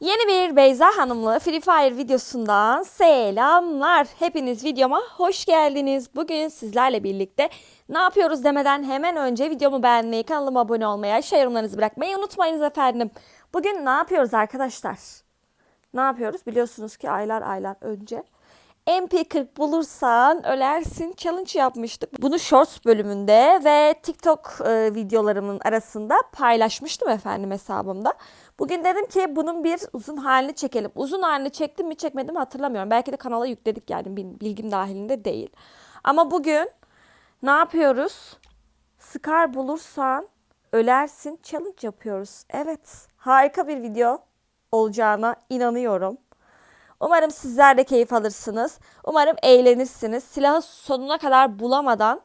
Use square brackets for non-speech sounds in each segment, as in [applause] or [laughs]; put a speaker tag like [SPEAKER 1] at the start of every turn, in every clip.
[SPEAKER 1] Yeni bir Beyza Hanımlı Free Fire videosundan selamlar. Hepiniz videoma hoş geldiniz. Bugün sizlerle birlikte ne yapıyoruz demeden hemen önce videomu beğenmeyi, kanalıma abone olmayı, aşağı yorumlarınızı bırakmayı unutmayınız efendim. Bugün ne yapıyoruz arkadaşlar? Ne yapıyoruz? Biliyorsunuz ki aylar aylar önce MP40 bulursan ölersin challenge yapmıştık. Bunu Shorts bölümünde ve TikTok e, videolarımın arasında paylaşmıştım efendim hesabımda. Bugün dedim ki bunun bir uzun halini çekelim. Uzun halini çektim mi çekmedim hatırlamıyorum. Belki de kanala yükledik yani bil- bilgim dahilinde değil. Ama bugün ne yapıyoruz? Scar bulursan ölersin challenge yapıyoruz. Evet harika bir video olacağına inanıyorum. Umarım sizler de keyif alırsınız. Umarım eğlenirsiniz. Silahı sonuna kadar bulamadan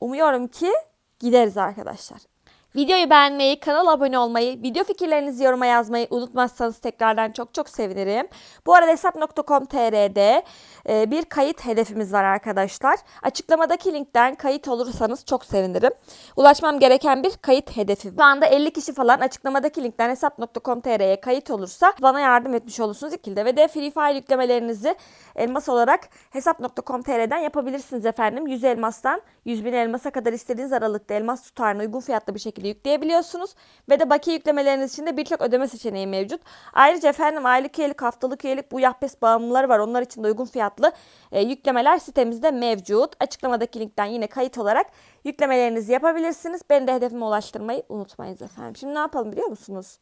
[SPEAKER 1] umuyorum ki gideriz arkadaşlar. Videoyu beğenmeyi, kanala abone olmayı, video fikirlerinizi yoruma yazmayı unutmazsanız tekrardan çok çok sevinirim. Bu arada hesap.com.tr'de e, bir kayıt hedefimiz var arkadaşlar. Açıklamadaki linkten kayıt olursanız çok sevinirim. Ulaşmam gereken bir kayıt hedefi. Şu anda 50 kişi falan açıklamadaki linkten hesap.com.tr'ye kayıt olursa bana yardım etmiş olursunuz ikilde. Ve de Free Fire yüklemelerinizi elmas olarak hesap.com.tr'den yapabilirsiniz efendim. 100 elmastan 100 bin elmasa kadar istediğiniz aralıkta elmas tutarını uygun fiyatlı bir şekilde yükleyebiliyorsunuz. Ve de bakiye yüklemeleriniz için de birçok ödeme seçeneği mevcut. Ayrıca efendim aylık üyelik, haftalık üyelik bu Yahpes bağımlıları var. Onlar için de uygun fiyatlı e, yüklemeler sitemizde mevcut. Açıklamadaki linkten yine kayıt olarak yüklemelerinizi yapabilirsiniz. Beni de hedefime ulaştırmayı unutmayınız efendim. Şimdi ne yapalım biliyor musunuz?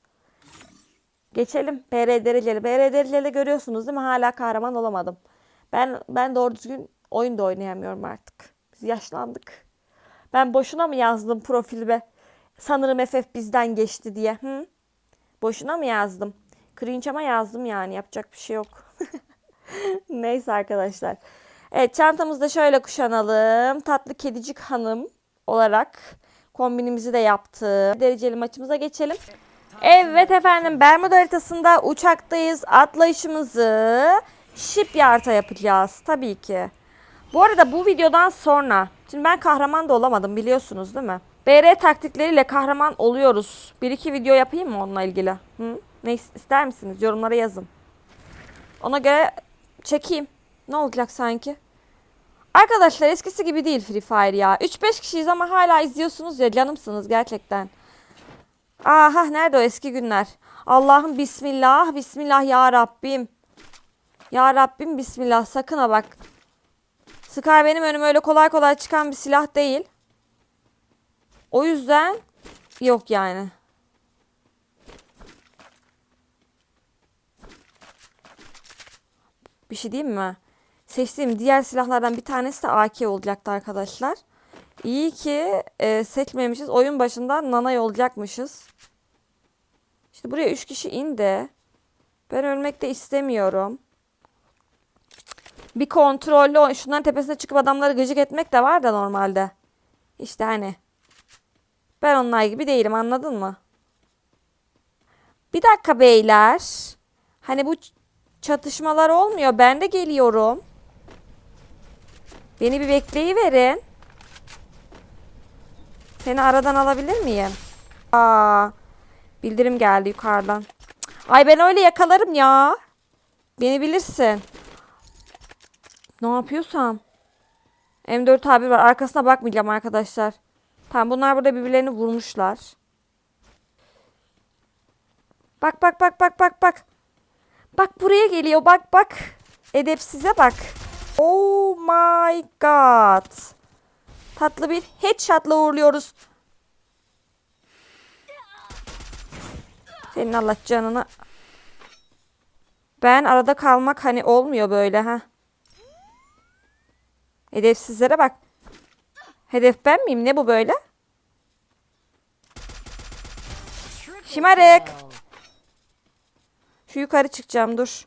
[SPEAKER 1] Geçelim. BR dereceli. BR dereceli görüyorsunuz değil mi? Hala kahraman olamadım. Ben ben doğru düzgün oyun da oynayamıyorum artık. Biz yaşlandık. Ben boşuna mı yazdım profilime? Sanırım FF bizden geçti diye. Hı? Boşuna mı yazdım? Cringe ama yazdım yani. Yapacak bir şey yok. [laughs] Neyse arkadaşlar. Evet çantamızı da şöyle kuşanalım. Tatlı kedicik hanım olarak kombinimizi de yaptık. Dereceli maçımıza geçelim. Evet efendim Bermuda haritasında uçaktayız. Atlayışımızı shipyard'a yapacağız tabii ki. Bu arada bu videodan sonra şimdi ben kahraman da olamadım biliyorsunuz değil mi? BR taktikleriyle kahraman oluyoruz. Bir iki video yapayım mı onunla ilgili? Hı? Ne is- ister misiniz? Yorumlara yazın. Ona göre çekeyim. Ne olacak sanki? Arkadaşlar eskisi gibi değil Free Fire ya. 3-5 kişiyiz ama hala izliyorsunuz ya canımsınız gerçekten. Aha nerede o eski günler? Allah'ım bismillah, bismillah ya Rabbim. Ya Rabbim bismillah sakın ha bak. Scar benim önüme öyle kolay kolay çıkan bir silah değil. O yüzden yok yani. Bir şey diyeyim mi? Seçtiğim diğer silahlardan bir tanesi de AK olacaktı arkadaşlar. İyi ki e, seçmemişiz. Oyun başında nanay olacakmışız. İşte buraya 3 kişi indi. Ben ölmek de istemiyorum. Bir kontrollü şunların tepesine çıkıp adamları gıcık etmek de var da normalde. İşte hani. Ben onlar gibi değilim anladın mı? Bir dakika beyler. Hani bu çatışmalar olmuyor. Ben de geliyorum. Beni bir bekleyiverin. Seni aradan alabilir miyim? Aa, bildirim geldi yukarıdan. Ay ben öyle yakalarım ya. Beni bilirsin. Ne yapıyorsam. M4 abi var. Arkasına bakmayacağım arkadaşlar. Tamam bunlar burada birbirlerini vurmuşlar. Bak bak bak bak bak bak. Bak buraya geliyor. Bak bak. Edepsize bak. Oh my god. Tatlı bir headshot'la uğurluyoruz. Senin Allah canını. Ben arada kalmak hani olmuyor böyle ha. Hedefsizlere bak. Hedef ben miyim? Ne bu böyle? Şımarık. Şu yukarı çıkacağım dur.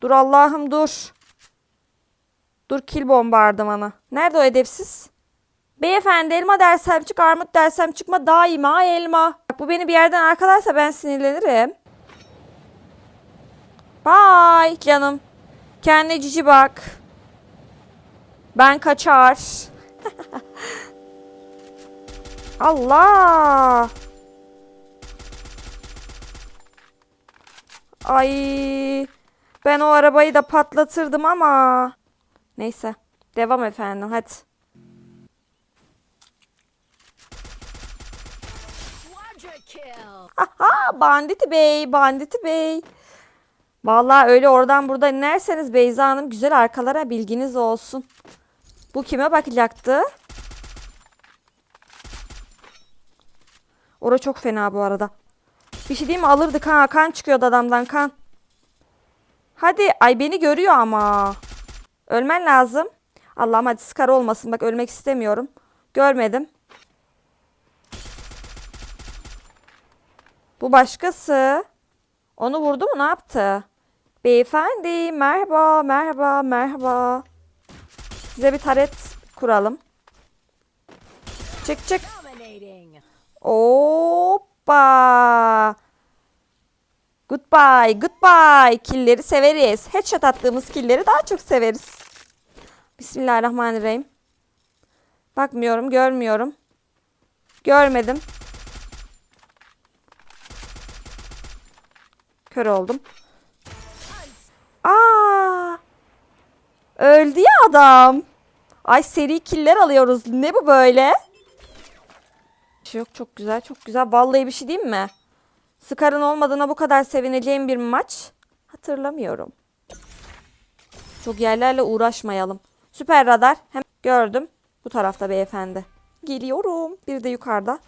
[SPEAKER 1] Dur Allah'ım dur. Dur kill bombardımanı. Nerede o edepsiz? Beyefendi elma dersem çık armut dersem çıkma daima elma. Bak bu beni bir yerden arkalarsa ben sinirlenirim. Bye canım. Kendine cici bak. Ben kaçar. [laughs] Allah. Ay ben o arabayı da patlatırdım ama. Neyse. Devam efendim hadi. Aha Banditi Bey, Banditi Bey. Vallahi öyle oradan buradan inerseniz Beyza Hanım güzel arkalara bilginiz olsun. Bu kime bakacaktı? Ora çok fena bu arada. Bir şey diyeyim mi? Alırdık ha. Kan çıkıyordu adamdan kan. Hadi. Ay beni görüyor ama. Ölmen lazım. Allah'ım hadi skar olmasın. Bak ölmek istemiyorum. Görmedim. Bu başkası. Onu vurdu mu? Ne yaptı? Beyefendi merhaba merhaba merhaba. Size bir taret kuralım. Çık çık.
[SPEAKER 2] Dominating.
[SPEAKER 1] Hoppa. Goodbye, goodbye. Killleri severiz. Headshot attığımız killleri daha çok severiz. Bismillahirrahmanirrahim. Bakmıyorum, görmüyorum. Görmedim. Kör oldum. Aa! Öldü ya adam. Ay seri killer alıyoruz. Ne bu böyle? Yok çok güzel çok güzel. Vallahi bir şey diyeyim mi? Scar'ın olmadığına bu kadar sevineceğim bir maç hatırlamıyorum. Çok yerlerle uğraşmayalım. Süper radar. Hem gördüm. Bu tarafta beyefendi. Geliyorum. Bir de yukarıda.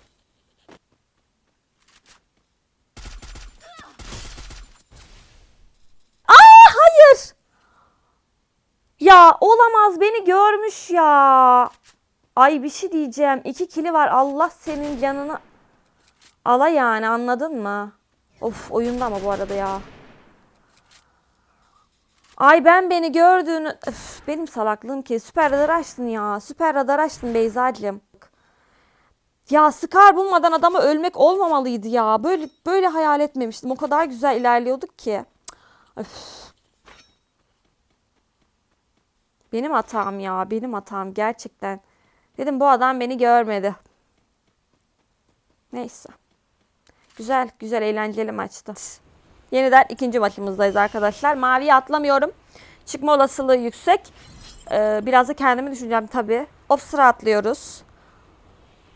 [SPEAKER 1] Aa hayır. Ya olamaz beni görmüş ya. Ay bir şey diyeceğim. İki kili var. Allah senin canını ala yani anladın mı? Of oyunda ama bu arada ya. Ay ben beni gördüğünü... Öf, benim salaklığım ki. Süper radar açtın ya. Süper radar açtın Beyza'cığım. Ya Scar bulmadan adama ölmek olmamalıydı ya. Böyle böyle hayal etmemiştim. O kadar güzel ilerliyorduk ki. Öf. Benim hatam ya. Benim hatam gerçekten. Dedim bu adam beni görmedi. Neyse. Güzel, güzel, eğlenceli maçtı. Yeniden ikinci maçımızdayız arkadaşlar. Maviye atlamıyorum. Çıkma olasılığı yüksek. Ee, biraz da kendimi düşüneceğim tabii. Opsra atlıyoruz.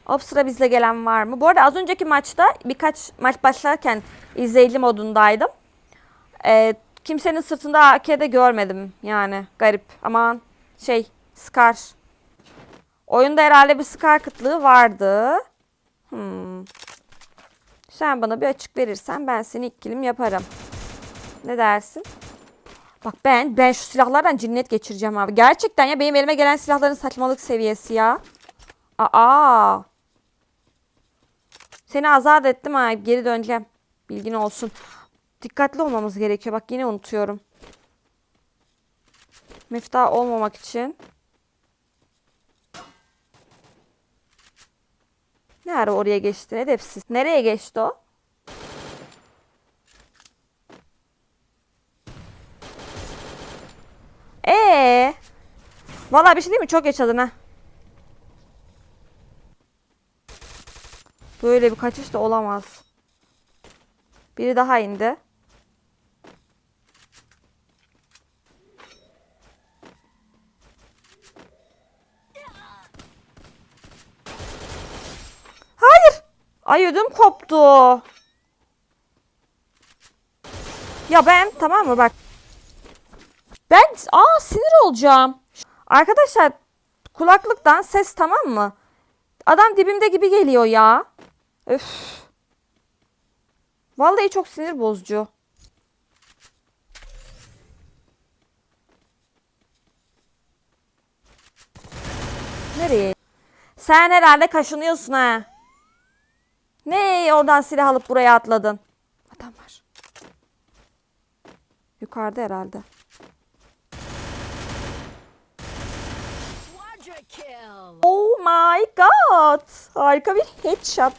[SPEAKER 1] Opsra bizle gelen var mı? Bu arada az önceki maçta birkaç maç başlarken izleyici modundaydım. Ee, kimsenin sırtında AK'de görmedim yani. Garip. Aman şey Scar. Oyunda herhalde bir Scar kıtlığı vardı. Hmm. Sen bana bir açık verirsen ben seni ikkilim yaparım. Ne dersin? Bak ben ben şu silahlardan cinnet geçireceğim abi. Gerçekten ya benim elime gelen silahların saçmalık seviyesi ya. Aa. Seni azat ettim ha. Geri döneceğim. Bilgin olsun. Dikkatli olmamız gerekiyor. Bak yine unutuyorum. Meftah olmamak için. Ne ara oraya geçti? Edepsiz. Nereye geçti o? Ee, Vallahi bir şey değil mi? Çok yaşadın ha. Böyle bir kaçış da olamaz. Biri daha indi. Hayır. Ay ödüm koptu. Ya ben tamam mı bak. Ben aa sinir olacağım. Arkadaşlar kulaklıktan ses tamam mı? Adam dibimde gibi geliyor ya. Öf. Vallahi çok sinir bozucu. Nereye? Sen herhalde kaşınıyorsun ha. Ne oradan silah alıp buraya atladın? Adam var. Yukarıda herhalde. Oh my god. Harika bir headshot.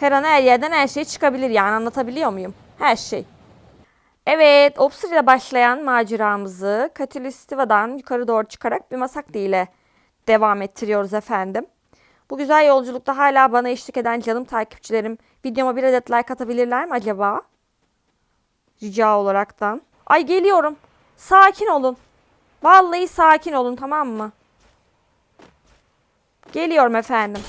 [SPEAKER 1] Her an her yerden her şey çıkabilir yani anlatabiliyor muyum? Her şey. Evet, Obsur ile başlayan maceramızı Katilistiva'dan yukarı doğru çıkarak bir masaklı ile devam ettiriyoruz efendim. Bu güzel yolculukta hala bana eşlik eden canım takipçilerim videoma bir adet like atabilirler mi acaba? Rica olaraktan. Ay geliyorum. Sakin olun. Vallahi sakin olun tamam mı? Geliyorum efendim.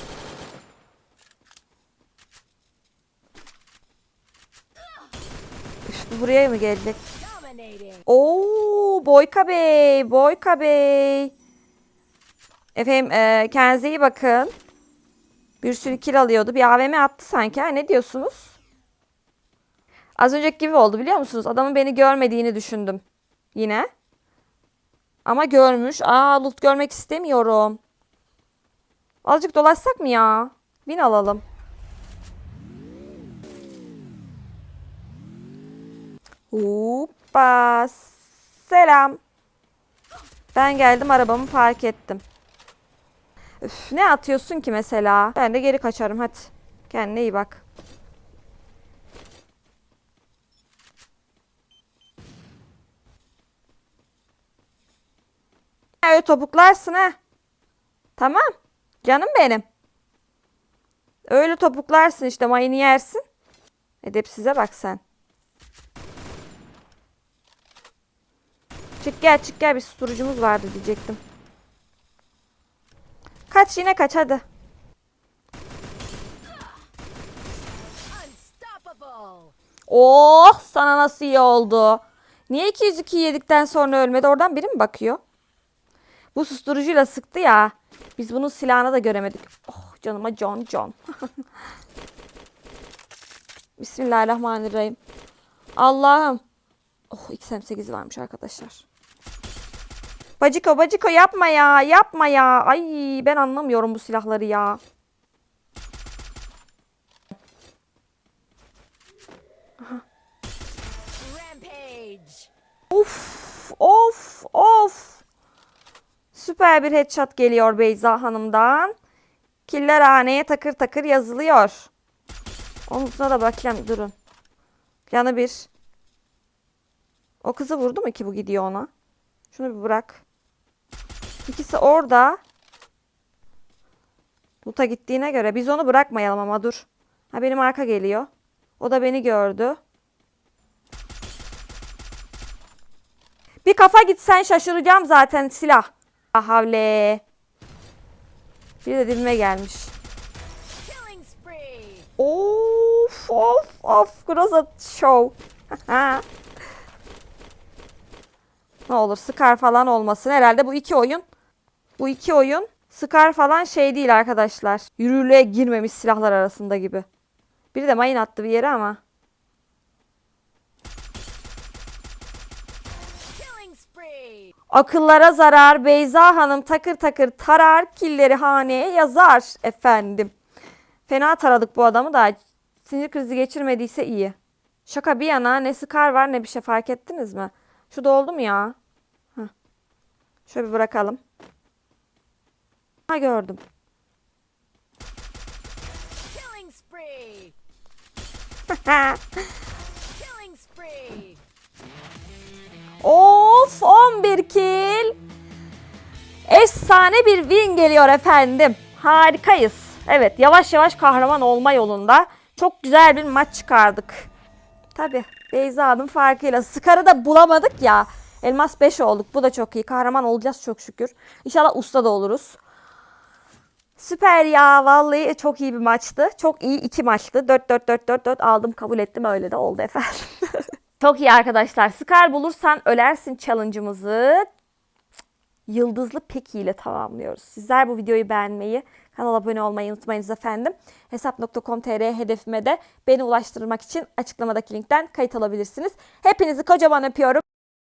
[SPEAKER 1] Üf, bu buraya mı gelecek? Oo, Boyka Bey, Boyka Bey. Efendim, e, kendinize iyi bakın. Bir sürü kill alıyordu. Bir AVM attı sanki. Ha, ne diyorsunuz? Az önceki gibi oldu biliyor musunuz? Adamın beni görmediğini düşündüm. Yine. Ama görmüş. Aa, loot görmek istemiyorum. Azıcık dolaşsak mı ya? Bin alalım. Hoppa. Selam. Ben geldim arabamı park ettim. Üf, ne atıyorsun ki mesela? Ben de geri kaçarım hadi. Kendine iyi bak. Öyle topuklarsın ha. Tamam. Canım benim. Öyle topuklarsın işte mayını yersin. Edepsize bak sen. Çık gel çık gel bir susturucumuz vardı diyecektim. Kaç yine kaç hadi. Oh sana nasıl iyi oldu. Niye 202 yedikten sonra ölmedi? Oradan biri mi bakıyor? Bu susturucuyla sıktı ya. Biz bunun silahını da göremedik. Oh canıma can can. [laughs] Bismillahirrahmanirrahim. Allah'ım. Oh XM8 varmış arkadaşlar. Baciko baciko yapma ya yapma ya. Ay ben anlamıyorum bu silahları ya. Of of of. Süper bir headshot geliyor Beyza Hanım'dan. Killer haneye takır takır yazılıyor. Omuzuna da bakacağım durun. Yanı bir. O kızı vurdu mu ki bu gidiyor ona? Şunu bir bırak. İkisi orada. Luta gittiğine göre biz onu bırakmayalım ama dur. Ha benim arka geliyor. O da beni gördü. Bir kafa gitsen şaşıracağım zaten silah. Ah havle. Bir de dibime gelmiş. Of of of. Groza show. [laughs] ne olur Scar falan olmasın. Herhalde bu iki oyun. Bu iki oyun Scar falan şey değil arkadaşlar. Yürürlüğe girmemiş silahlar arasında gibi. Biri de mayın attı bir yere ama. Akıllara zarar Beyza Hanım takır takır tarar killeri haneye yazar efendim. Fena taradık bu adamı da sinir krizi geçirmediyse iyi. Şaka bir yana ne sıkar var ne bir şey fark ettiniz mi? Şu da oldu mu ya? Heh. Şöyle bir bırakalım. Ha gördüm. Of 11 kill. Efsane bir win geliyor efendim. Harikayız. Evet yavaş yavaş kahraman olma yolunda. Çok güzel bir maç çıkardık. Tabi Beyza Hanım farkıyla. Skar'ı da bulamadık ya. Elmas 5 olduk. Bu da çok iyi. Kahraman olacağız çok şükür. İnşallah usta da oluruz. Süper ya. Vallahi çok iyi bir maçtı. Çok iyi iki maçtı. 4-4-4-4-4 aldım kabul ettim. Öyle de oldu efendim. [laughs] Çok iyi arkadaşlar. Scar bulursan ölersin challenge'ımızı yıldızlı peki ile tamamlıyoruz. Sizler bu videoyu beğenmeyi, kanala abone olmayı unutmayınız efendim. Hesap.com.tr hedefime de beni ulaştırmak için açıklamadaki linkten kayıt alabilirsiniz. Hepinizi kocaman öpüyorum.